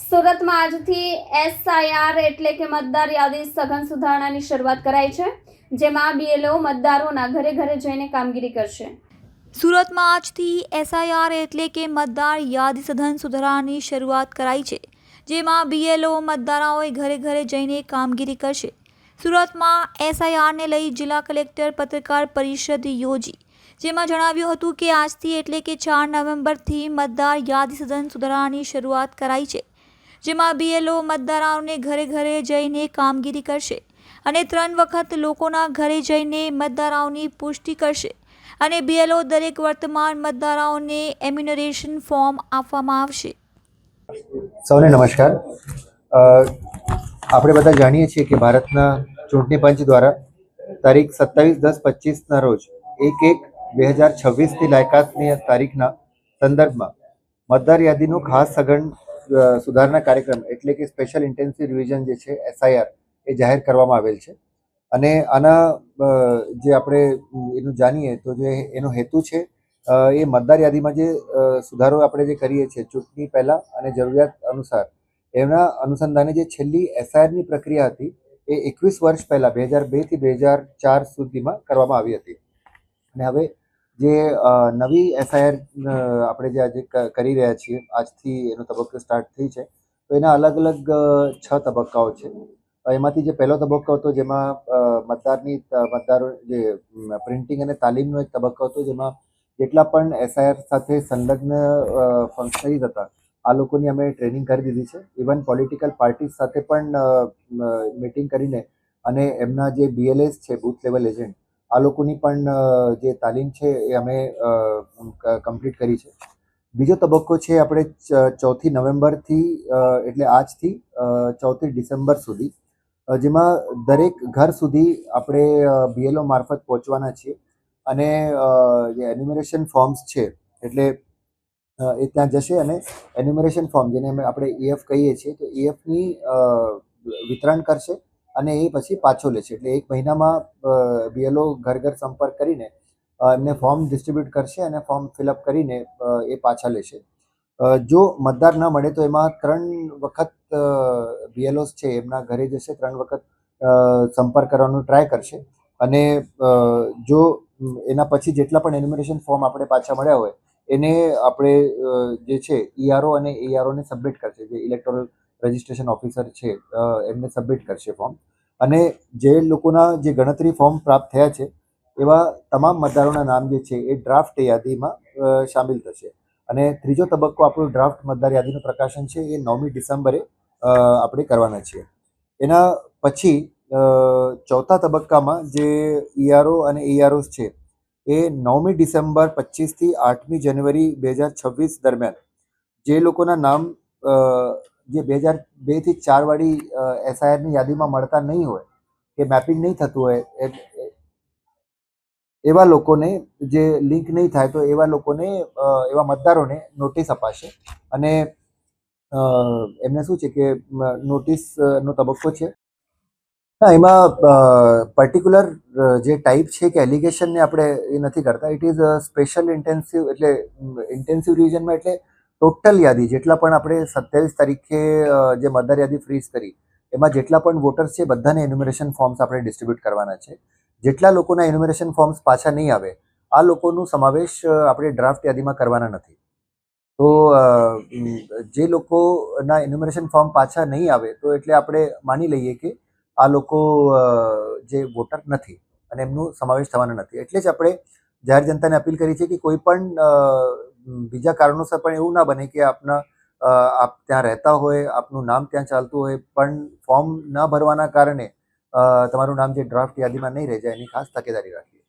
સુરતમાં આજથી એસઆઈઆર એટલે કે મતદાર યાદી સઘન સુધારણાની શરૂઆત કરાઈ છે, જેમાં બીએલઓ મતદારોના ઘરે ઘરે જઈને કામગીરી કરશે. સુરતમાં આજથી એસઆઈઆર એટલે કે મતદાર યાદી સઘન સુધારાની શરૂઆત કરાઈ છે, જેમાં બીએલઓ મતદારોએ ઘરે ઘરે જઈને કામગીરી કરશે. સુરતમાં એસઆઈઆરને લઈ જિલ્લા કલેક્ટર પત્રકાર પરિષદ યોજી, જેમાં જણાવ્યું હતું કે આજથી એટલે કે ચાર નવેમ્બરથી મતદાર યાદી સઘન સુધારાની શરૂઆત કરાઈ છે. જેમાં બીએલઓ મતદારોને ઘરે ઘરે જઈને કામગીરી કરશે અને ત્રણ વખત લોકોના ઘરે જઈને મતદારોની પુષ્ટિ કરશે અને બીએલઓ દરેક વર્તમાન મતદારોને એમ્યુનરેશન ફોર્મ આપવામાં આવશે. સૌને નમસ્કાર. આપણે બધા જાણીએ છીએ કે ભારતના ચૂંટણી પંચ દ્વારા તારીખ સત્તાવીસ દસ પચીસના રોજ એક એક બે હજાર છવ્વીસની લાયકાતની તારીખના સંદર્ભમાં મતદાર યાદીનું ખાસ સઘન સુધારણા કાર્યક્રમ એટલે કે સ્પેશિયલ ઇન્ટેન્સિવ રિવિઝન જે છે એસઆઈઆર એ જાહેર કરવામાં આવેલ છે. અને આના જે આપણે એનું જાણીએ તો જે એનો હેતુ છે એ મતદાર યાદીમાં જે સુધારો આપણે જે કરીએ છીએ, ચૂંટણી પહેલાં અને જરૂરિયાત અનુસાર એમના અનુસંધાને જે છેલ્લી એસઆઈઆરની પ્રક્રિયા હતી, એ એકવીસ વર્ષ પહેલાં, બે હજાર બેથી બે હજાર ચાર સુધીમાં કરવામાં આવી હતી. અને હવે જે નવી એફઆઈઆર આપણે જે આજે કરી રહ્યા છીએ, આજથી એનો તબક્કો સ્ટાર્ટ થઈ છે, તો એના અલગ અલગ છ તબક્કાઓ છે. એમાંથી જે પહેલો તબક્કો હતો જેમાં મતદારની મતદારો, જે પ્રિન્ટિંગ અને તાલીમનો એક તબક્કો હતો જેમાં જેટલા પણ એસઆઈઆર સાથે સંલગ્ન ફંક્શનરીઝ હતા આ લોકોની અમે ટ્રેનિંગ કરી દીધી છે. ઇવન પોલિટિકલ પાર્ટીઝ સાથે પણ મિટિંગ કરીને અને એમના જે બીએલએસ છે બૂથ લેવલ એજન્ટ આ લોકોની પણ જે તાલીમ છે એ અમે કમ્પ્લીટ કરી છે. બીજો તબક્કો છે આપણે ચોથી નવેમ્બરથી એટલે આજથી ચોથી ડિસેમ્બર સુધી જેમાં દરેક ઘર સુધી આપણે બીએલઓ મારફત પહોંચવાના છીએ. અને જે એન્યુમરેશન ફોર્મ્સ છે, એટલે એ ત્યાં જશે અને એન્યુમરેશન ફોર્મ જેને આપણે ઈએફ કહીએ છીએ, તો ઈએફની વિતરણ કરશે. અને એ પછી પાછો લેશે એટલે એક મહિનામાં બીએલઓ ઘર ઘર સંપર્ક કરીને એમને ફોર્મ ડિસ્ટ્રીબ્યુટ કરશે અને ફોર્મ ફિલઅપ કરીને એ પાછા લેશે જો મતદાર ન મળે તો એમાં ત્રણ વખત બીએલઓસ છે, એમના ઘરે જશે, ત્રણ વખત સંપર્ક કરવાનો ટ્રાય કરશે. અને જો એના પછી જેટલા પણ એન્યુમરેશન ફોર્મ આપણે પાછા મળ્યા હોય, એને આપણે જે છે ઈઆરઓ અને એઆરઓને સબમિટ કરશે, જે ઇલેક્ટોરલ રજિસ્ટ્રેશન ઓફિસર છે એમને સબમિટ કરશે ફોર્મ અને જે લોકોના જે ગણતરી ફોર્મ પ્રાપ્ત થયા છે, એવા તમામ મતદારોના નામ જે છે, એ ડ્રાફ્ટ યાદીમાં સામેલ થશે. અને ત્રીજો તબક્કો આપણું ડ્રાફ્ટ મતદાર યાદીનું પ્રકાશન છે, એ નવમી ડિસેમ્બરે આપણે કરવાના છીએ. એના પછી ચોથા તબક્કામાં જે ઈઆરઓ અને ઈઆરઓસ છે, એ નવમી ડિસેમ્બર પચીસથી આઠમી જાન્યુઆરી બે હજાર છવ્વીસ દરમિયાન જે લોકોના નામ જે બે હજાર બેથી ચારવાળી એસઆઈઆરની યાદીમાં મળતા નહીં હોય, કે મેપિંગ નહીં થતું હોય એવા લોકોને જે લિંક નહીં થાય તો એવા લોકોને એવા મતદારોને નોટિસ અપાશે. અને એમને શું છે કે નોટિસનો તબક્કો છે. ના એમાં પર્ટિક્યુલર જે ટાઈપ છે કે એલિગેશનને આપણે એ નથી કરતા. ઇટ ઇઝ સ્પેશિયલ ઇન્ટેન્સિવ એટલે ઇન્ટેન્સિવ રિવિઝનમાં એટલે ટોટલ યાદી જેટલા પણ આપણે સત્યાવીસ તારીખે જે મતદાર યાદી ફ્રીઝ કરી, એમાં જેટલા પણ વોટર્સ છે બધાને એન્યુમરેશન ફોર્મ્સ આપણે ડિસ્ટ્રીબ્યુટ કરવાના છે. જેટલા લોકોના એન્યુમરેશન ફોર્મ્સ પાછા નહીં આવે, આ લોકોનું સમાવેશ આપણે ડ્રાફ્ટ યાદીમાં કરવાના નથી. તો જે લોકોના એન્યુમરેશન ફોર્મ પાછા નહીં આવે, તો એટલે આપણે માની લઈએ કે આ લોકો જે વોટર નથી અને એમનું સમાવેશ થવાના નથી. એટલે જ આપણે જાહેર જનતાને અપીલ કરી છે કે કોઈ પણ બીજા કારણોસર પણ એવું ના બને કે આપના આપ ત્યાં રહેતા હોય, આપનું નામ ત્યાં ચાલતું હોય, પણ ફોર્મ ન ભરવાના કારણે તમારું નામ જે ડ્રાફ્ટ યાદીમાં નહીં રહી જાય એની ખાસ તકેદારી રાખે